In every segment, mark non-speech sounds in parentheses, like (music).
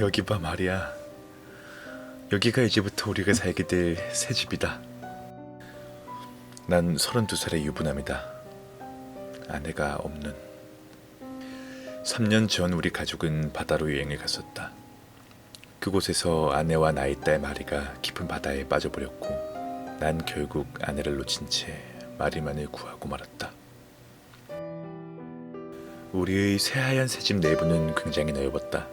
여기 봐 말이야. 여기가 이제부터 우리가 살게 될 새 집이다. 난 32살의 유부남이다. 아내가 없는. 3년 전 우리 가족은 바다로 여행을 갔었다. 그곳에서 아내와 나이 딸 마리가 깊은 바다에 빠져버렸고 난 결국 아내를 놓친 채 마리만을 구하고 말았다. 우리의 새하얀 새집 내부는 굉장히 넓었다.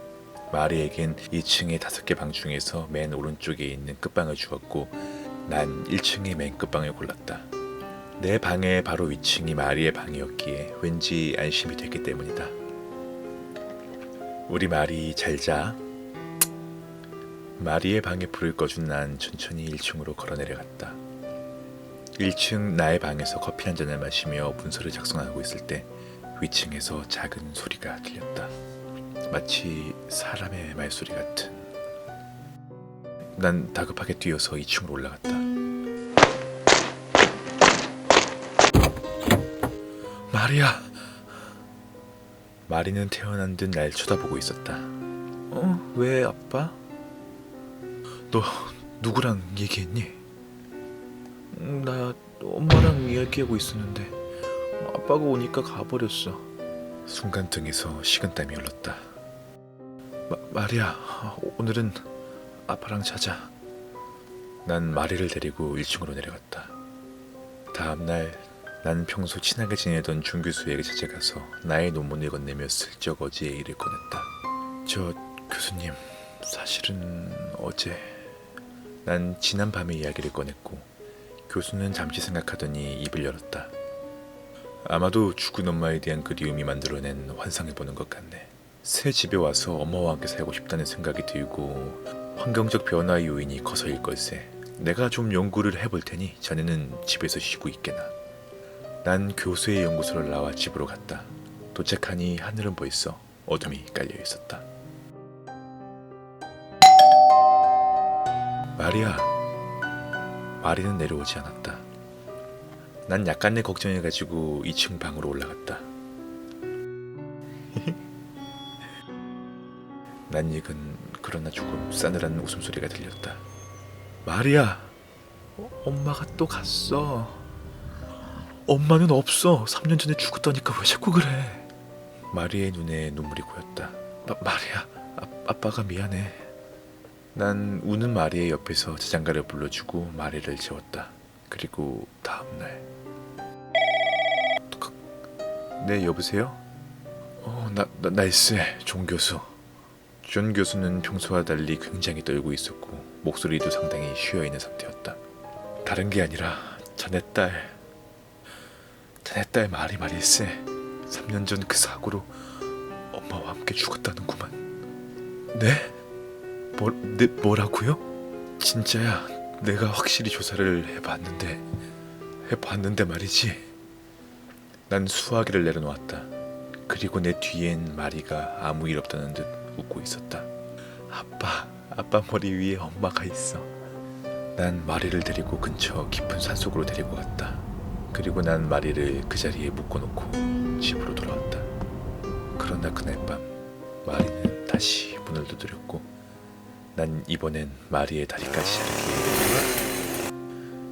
마리에겐 2층의 다섯 개 방 중에서 맨 오른쪽에 있는 끝방을 주었고 난 1층의 맨 끝방을 골랐다. 내 방의 바로 위층이 마리의 방이었기에 왠지 안심이 됐기 때문이다. 우리 마리 잘 자. 마리의 방에 불을 꺼준 난 천천히 1층으로 걸어 내려갔다. 1층 나의 방에서 커피 한 잔을 마시며 문서를 작성하고 있을 때 위층에서 작은 소리가 들렸다. 마치 사람의 말소리 같은. 난 다급하게 뛰어서 2층으로 올라갔다. 마리아. 마리는 태어난 듯 날 쳐다보고 있었다. 어? 왜 아빠? 너 누구랑 얘기했니? 음, 나 엄마랑 이야기하고 있었는데 아빠가 오니까 가버렸어. 순간 등에서 식은땀이 흘렀다. 마, 마리아, 오늘은 아빠랑 자자. 난 마리를 데리고 1층으로 내려갔다. 다음 날, 난 평소 친하게 지내던 준 교수에게 찾아가서 나의 논문을 건네며 슬쩍 어제의 일을 꺼냈다. 저 교수님, 사실은 어제 난 지난 밤의 이야기를 꺼냈고 교수는 잠시 생각하더니 입을 열었다. 아마도 죽은 엄마에 대한 그리움이 만들어낸 환상을 보는 것 같네. 새 집에 와서 엄마와 함께 살고 싶다는 생각이 들고 환경적 변화 요인이 커서일 걸세. 내가 좀 연구를 해볼 테니 자네는 집에서 쉬고 있게나. 난 교수의 연구소를 나와 집으로 갔다. 도착하니 하늘은 벌써 어둠이 깔려 있었다. 마리아, 마리는 내려오지 않았다. 난 약간의 걱정을 가지고 2층 방으로 올라갔다. (laughs) 낯익은 그러나 조금 싸늘한 웃음소리가 들렸다. 마리아, 어, 엄마가 또 갔어. 엄마는 없어. 3년 전에 죽었다니까 왜 자꾸 그래? 마리의 눈에 눈물이 고였다. 마, 마리아, 아, 아빠가 미안해. 난 우는 마리의 옆에서 자장가를 불러주고 마리를 재웠다. 그리고 다음 날. 네 여보세요? 어, 나, 나 날쎄 종 교수. 존 교수는 평소와 달리 굉장히 떨고 있었고 목소리도 상당히 쉬어 있는 상태였다. 다른 게 아니라 자네 딸, 자네 딸 말이 말일세. 3년 전 그 사고로 엄마와 함께 죽었다는구만. 네? 뭐, 네, 뭐라고요? 진짜야. 내가 확실히 조사를 해봤는데 해봤는데 말이지. 난 수화기를 내려놓았다. 그리고 내 뒤엔 마리가 아무 일 없다는 듯 웃고 있었다. 아빠, 아빠 머리 위에 엄마가 있어. 난 마리를 데리고 근처 깊은 산속으로 데리고 갔다. 그리고 난 마리를 그 자리에 묶어놓고 집으로 돌아왔다. 그러나 그날 밤 마리는 다시 문을 두드렸고 난 이번엔 마리의 다리까지 자르기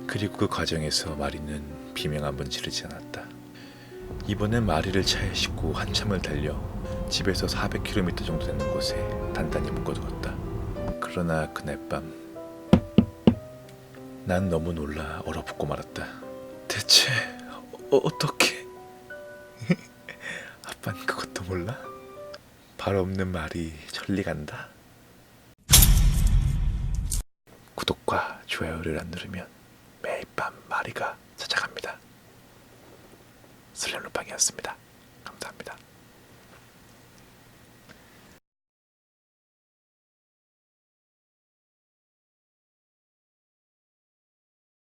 그리고 그 과정에서 마리는 비명 한 번 지르지 않았다. 이번엔 마리를 차에 싣고 한참을 달려 집에서 400km 정도 되는 곳에 단단히 묶어두었다. 그러나 그날 밤, 난 너무 놀라 얼어붙고 말았다. 대체 어, 어떻게? (laughs) 아빤 그것도 몰라? 발 없는 말이 천리 간다. 구독과 좋아요를 안 누르면 매일 밤 마리가 찾아갑니다. 슬램루팡이었습니다. 감사합니다.